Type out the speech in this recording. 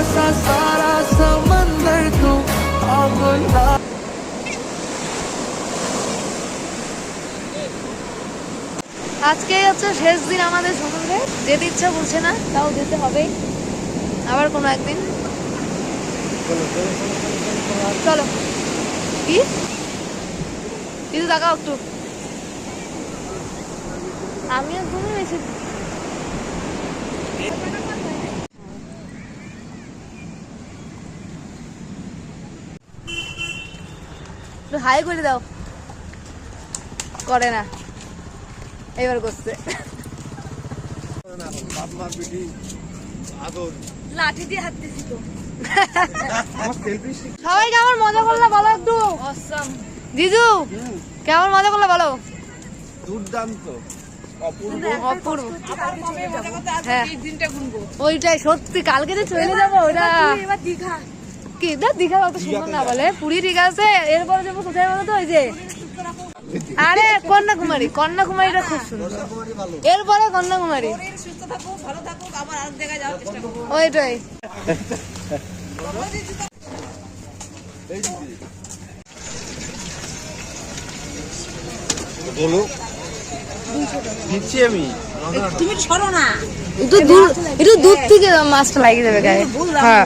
सा सारा समंदर तू अब ना আজকে হচ্ছে শেষ দিন আমাদের সমুদ্রে যেতে ইচ্ছা করছে না তাও যেতে হবেই আবার কোনো একদিন চলো কি কিছু তাকাও একটু আমি একদমই বেশি হাই করে দাও। করে না। এবার করছে। লাঠি দিয়ে হাত দিছি তো। সবাই কেমন মজা করলে বলো একটু। জিজু কেমন মজা করলে বলো? দুর্দান্ত। অপূর্ব। অপূর্ব। হ্যাঁ। ওইটাই সত্যি কালকে যে চলে যাব ওটা কি? না দীঘা অত সুন্দর না বলে। পুরী ঠিক আছে এরপরে যাব কোথায় বলো তো ওই যে আরে কন্যাকুমারী কন্যাকুমারীটা খুব সুন্দর। এরপরে কন্যাকুমারী। ওইটাই। বলো। দিচ্ছি আমি। তুমি সরো না। একটু দূর একটু দূর থেকে মাছটা লাগিয়ে যাবে গায়ে। হ্যাঁ।